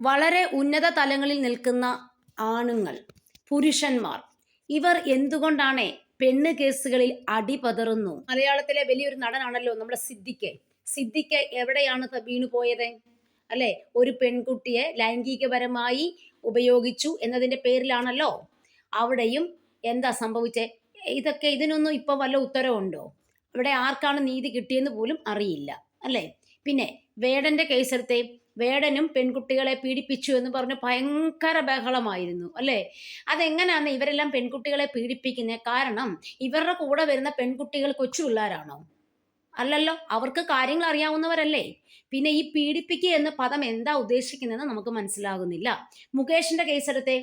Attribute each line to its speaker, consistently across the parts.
Speaker 1: വളരെ ഉന്നത തലങ്ങളിൽ നിൽക്കുന്ന ആണുങ്ങൾ പുരുഷന്മാർ. ഇവർ എന്തുകൊണ്ടാണ് പെണ്ണ് കേസുകളിൽ അടിപതറുന്നു മലയാളത്തിലെ വലിയൊരു നടനാണല്ലോ നമ്മുടെ സിദ്ദിഖ്. സിദ്ദിഖ് എവിടെയാണ് വീണു പോയത്? അല്ലെ? ഒരു പെൺകുട്ടിയെ ലൈംഗികപരമായി ഉപയോഗിച്ചു എന്നതിന്റെ പേരിലാണല്ലോ അവിടെയും എന്താ സംഭവിച്ചേ? ഇതൊക്കെ ഇതിനൊന്നും ഇപ്പൊ വല്ല ഉത്തരവുണ്ടോ? ഇവിടെ ആർക്കാണ് നീതി കിട്ടിയെന്ന് പോലും അറിയില്ല അല്ലേ? പിന്നെ വേടന്റെ കേസെടുത്തേ. വേടനും പെൺകുട്ടികളെ പീഡിപ്പിച്ചു എന്ന് പറഞ്ഞ് ഭയങ്കര ബഹളമായിരുന്നു അല്ലേ? അതെങ്ങനെയാണ് ഇവരെല്ലാം പെൺകുട്ടികളെ പീഡിപ്പിക്കുന്നത് കാരണം ഇവരുടെ കൂടെ വരുന്ന പെൺകുട്ടികൾ കൊച്ചു പിള്ളേരാണോ? അല്ലല്ലോ അവർക്ക് കാര്യങ്ങൾ അറിയാവുന്നവരല്ലേ? പിന്നെ ഈ പീഡിപ്പിക്കുക എന്ന പദം എന്താ ഉദ്ദേശിക്കുന്നതെന്ന് നമുക്ക് മനസ്സിലാകുന്നില്ല. മുകേഷിന്റെ കേസെടുത്തേ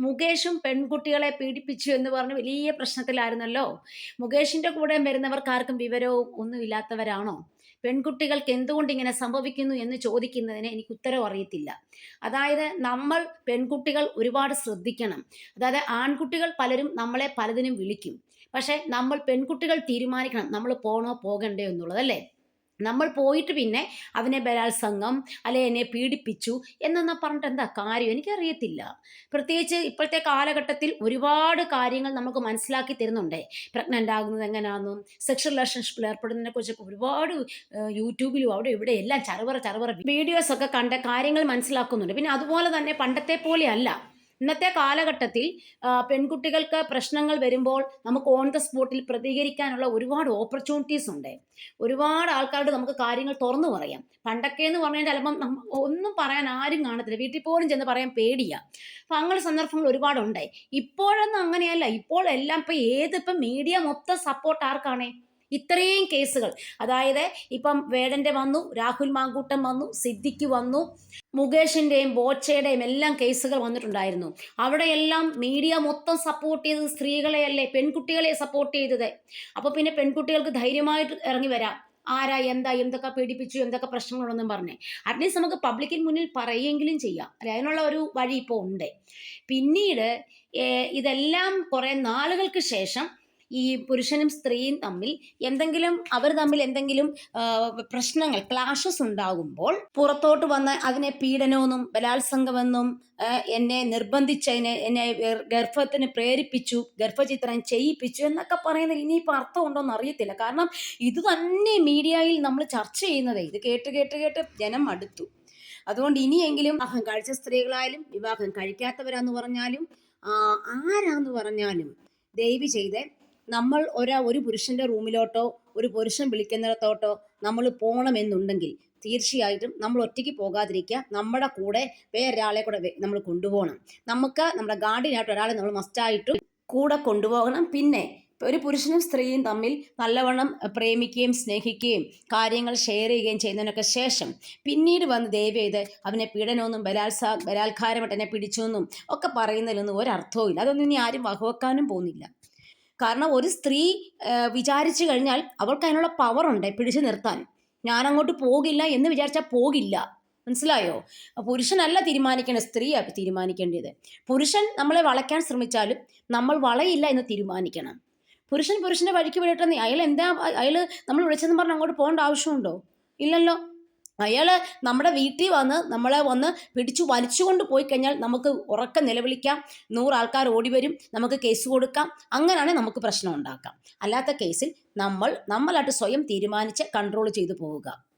Speaker 1: മുകേഷും പെൺകുട്ടികളെ പീഡിപ്പിച്ചു എന്ന് പറഞ്ഞ് വലിയ പ്രശ്നത്തിലായിരുന്നല്ലോ. മുകേഷിന്റെ കൂടെ വരുന്നവർക്ക് ആർക്കും വിവരവും ഒന്നുമില്ലാത്തവരാണോ? പെൺകുട്ടികൾക്ക് എന്തുകൊണ്ട് ഇങ്ങനെ സംഭവിക്കുന്നു എന്ന് ചോദിക്കുന്നതിന് എനിക്ക് ഉത്തരം അറിയത്തില്ല. അതായത് നമ്മൾ പെൺകുട്ടികൾ ഒരുപാട് ശ്രദ്ധിക്കണം. അതായത് ആൺകുട്ടികൾ പലരും നമ്മളെ പലതിനും വിളിക്കും. പക്ഷെ നമ്മൾ പെൺകുട്ടികൾ തീരുമാനിക്കണം. നമ്മൾ പോണോ പോകണ്ടേ എന്നുള്ളത് അല്ലേ? നമ്മൾ പോയിട്ട് പിന്നെ അവനെ ബലാത്സംഗം അല്ലെ എന്നെ പീഡിപ്പിച്ചു എന്നൊന്നും പറഞ്ഞിട്ട് എന്താ കാര്യം? എനിക്കറിയത്തില്ല. പ്രത്യേകിച്ച് ഇപ്പോഴത്തെ കാലഘട്ടത്തിൽ ഒരുപാട് കാര്യങ്ങൾ നമുക്ക് മനസ്സിലാക്കി തരുന്നുണ്ട്. പ്രഗ്നന്റ് ആകുന്നത് എങ്ങനെയാണെന്നും സെക്ഷൽ റിലേഷൻഷിപ്പിൽ ഏർപ്പെടുന്നതിനെ കുറിച്ചൊക്കെ ഒരുപാട് യൂട്യൂബിലും അവിടെ ഇവിടെ എല്ലാം ചറുവറ ചറുവറ വീഡിയോസ് ഒക്കെ കണ്ട കാര്യങ്ങൾ മനസ്സിലാക്കുന്നുണ്ട്. പിന്നെ അതുപോലെ തന്നെ പണ്ടത്തെ പോലെയല്ല ഇന്നത്തെ കാലഘട്ടത്തിൽ പെൺകുട്ടികൾക്ക് പ്രശ്നങ്ങൾ വരുമ്പോൾ നമുക്ക് ഓൺ ദ സ്പോട്ടിൽ പ്രതികരിക്കാനുള്ള ഒരുപാട് ഓപ്പർച്യൂണിറ്റീസ് ഉണ്ട്. ഒരുപാട് ആൾക്കാരോട് നമുക്ക് കാര്യങ്ങൾ തുറന്നു പറയാം. പണ്ടൊക്കെ എന്ന് പറഞ്ഞാൽ ചിലപ്പം ഒന്നും പറയാൻ ആരും കാണത്തില്ല. വീട്ടിൽ പോലും ചെന്ന് പറയാൻ പേടിയാ. അപ്പം അങ്ങനെ സന്ദർഭങ്ങൾ ഒരുപാടുണ്ടായി ഇപ്പോഴൊന്നും അങ്ങനെയല്ല. ഇപ്പോൾ എല്ലാം ഇപ്പം ഏതിപ്പം മീഡിയ മൊത്തം സപ്പോർട്ട് ആർക്കാണേ? ഇത്രയും കേസുകൾ. അതായത് ഇപ്പം വേടന്റെ വന്നു രാഹുൽ മാങ്കൂട്ടം വന്നു സിദ്ദിഖ് വന്നു മുകേഷിന്റെയും ബോച്ചയുടെയും എല്ലാം കേസുകൾ വന്നിട്ടുണ്ടായിരുന്നു. അവിടെയെല്ലാം മീഡിയ മൊത്തം സപ്പോർട്ട് ചെയ്തത് സ്ത്രീകളെയല്ലേ പെൺകുട്ടികളെ സപ്പോർട്ട് ചെയ്തത്. അപ്പോൾ പിന്നെ പെൺകുട്ടികൾക്ക് ധൈര്യമായിട്ട് ഇറങ്ങി വരാം. ആരാ എന്താ എന്തൊക്കെ പീഡിപ്പിച്ചു എന്തൊക്കെ പ്രശ്നങ്ങളൊന്നും പറഞ്ഞേ. അറ്റ്ലീസ്റ്റ് നമുക്ക് പബ്ലിക്കിന് മുന്നിൽ പറയുമെങ്കിലും ചെയ്യാം. അല്ലെ? അതിനുള്ള ഒരു വഴി ഇപ്പോൾ ഉണ്ട്. പിന്നീട് ഇതെല്ലാം കുറേ നാളുകൾക്ക് ശേഷം ഈ പുരുഷനും സ്ത്രീയും തമ്മിൽ എന്തെങ്കിലും അവർ തമ്മിൽ എന്തെങ്കിലും പ്രശ്നങ്ങൾ ക്ലാഷസ് ഉണ്ടാകുമ്പോൾ പുറത്തോട്ട് വന്ന് അതിനെ പീഡനമെന്നും ബലാത്സംഗമെന്നും എന്നെ നിർബന്ധിച്ചതിനെ എന്നെ ഗർഭത്തിന് പ്രേരിപ്പിച്ചു ഗർഭചിത്രം ചെയ്യിപ്പിച്ചു എന്നൊക്കെ പറയുന്നത് ഇനിയിപ്പോൾ അർത്ഥമുണ്ടോന്ന് അറിയത്തില്ല. കാരണം ഇത് തന്നെ മീഡിയയിൽ നമ്മൾ ചർച്ച ചെയ്യുന്നത്. ഇത് കേട്ട് കേട്ട് കേട്ട് ജനം അടുത്തു അതുകൊണ്ട് ഇനിയെങ്കിലും വിവാഹം കഴിച്ച സ്ത്രീകളായാലും വിവാഹം കഴിക്കാത്തവരാന്ന് പറഞ്ഞാലും ആരാന്ന് പറഞ്ഞാലും ദയവ് ചെയ്ത് നമ്മൾ ഒരാ ഒരു പുരുഷന്റെ റൂമിലോട്ടോ ഒരു പുരുഷൻ വിളിക്കുന്നിടത്തോട്ടോ നമ്മൾ പോകണമെന്നുണ്ടെങ്കിൽ തീർച്ചയായിട്ടും നമ്മൾ ഒറ്റയ്ക്ക് പോകാതിരിക്കുക നമ്മുടെ കൂടെ വേറൊരാളെ കൂടെ നമ്മൾ കൊണ്ടുപോകണം. നമുക്ക് നമ്മുടെ ഗാർഡിനായിട്ട് ഒരാളെ നമ്മൾ മസ്റ്റായിട്ടും കൂടെ കൊണ്ടുപോകണം. പിന്നെ ഒരു പുരുഷനും സ്ത്രീയും തമ്മിൽ നല്ലവണ്ണം പ്രേമിക്കുകയും സ്നേഹിക്കുകയും കാര്യങ്ങൾ ഷെയർ ചെയ്യുകയും ചെയ്യുന്നതിനൊക്കെ ശേഷം പിന്നീട് വന്ന് ദയവ് ചെയ്ത് അവനെ പീഡനമൊന്നും ബലാത്സാ ബലാത്കാരമായിട്ട് എന്നെ പിടിച്ചു എന്നും ഒക്കെ പറയുന്നതിലൊന്നും ഒരർത്ഥവും ഇല്ല അതൊന്നും ഇനി ആരും വകവെക്കാനും പോകുന്നില്ല. കാരണം ഒരു സ്ത്രീ വിചാരിച്ചു കഴിഞ്ഞാൽ അവൾക്ക് അതിനുള്ള പവർ ഉണ്ട് പിടിച്ചു നിർത്താൻ. ഞാൻ അങ്ങോട്ട് പോകില്ല എന്ന് വിചാരിച്ചാൽ പോകില്ല. മനസ്സിലായോ? പുരുഷനല്ല തീരുമാനിക്കേണ്ടത് സ്ത്രീയാണ് തീരുമാനിക്കേണ്ടത്. പുരുഷൻ നമ്മളെ വളയ്ക്കാൻ ശ്രമിച്ചാലും നമ്മൾ വളയില്ല എന്ന് തീരുമാനിക്കണം. പുരുഷൻ പുരുഷന്റെ വഴിക്ക് വിടട്ടെ അയാൾ എന്താ അയാൾ നമ്മൾ വിളിച്ചെന്ന് പറഞ്ഞ് അങ്ങോട്ട് പോകേണ്ട ആവശ്യമുണ്ടോ? ഇല്ലല്ലോ. അയാൾ നമ്മുടെ വീട്ടിൽ വന്ന് നമ്മളെ വന്ന് പിടിച്ചു വലിച്ചുകൊണ്ട് പോയി കഴിഞ്ഞാൽ നമുക്ക് ഉറക്കം നിലവിളിക്കാം. നൂറ് ആൾക്കാർ ഓടി വരും. നമുക്ക് കേസ് കൊടുക്കാം. അങ്ങനെയാണെങ്കിൽ നമുക്ക് പ്രശ്നം ഉണ്ടാക്കാം. അല്ലാത്ത കേസിൽ നമ്മൾ നമ്മളായിട്ട് സ്വയം തീരുമാനിച്ച് കൺട്രോൾ ചെയ്തു പോവുക.